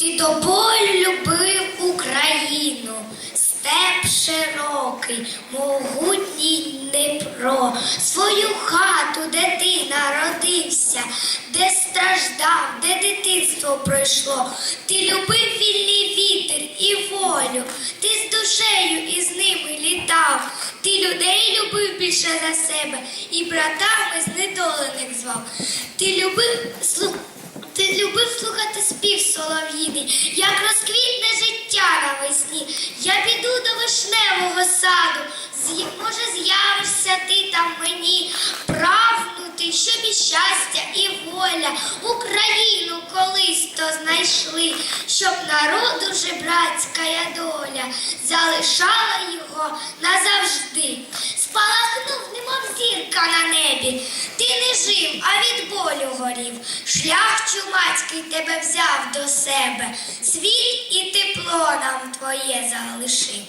Ти до любив Україну, степ широкий, могутній Дніпро, свою хату, де ти народився, де страждав, де дитинство пройшло. Ти любив вільний вітер і волю, ти з душею і з ними літав. Ти людей любив більше за себе і братами знедолених звав. Ти любив слу... Ти любив слухати спів солов'їний, як розквітне життя навесні. Я піду до вишневого саду. Може, з'явишся ти там мені, правнути, щоб і щастя, і воля Україну колись то знайшли, щоб народу жебрацька доля залишала його назавжди. Спалахнув, немов зірка на небі. Ти не жив, а від болю чумацький тебе взяв до себе. Світ і тепло нам твоє залишив.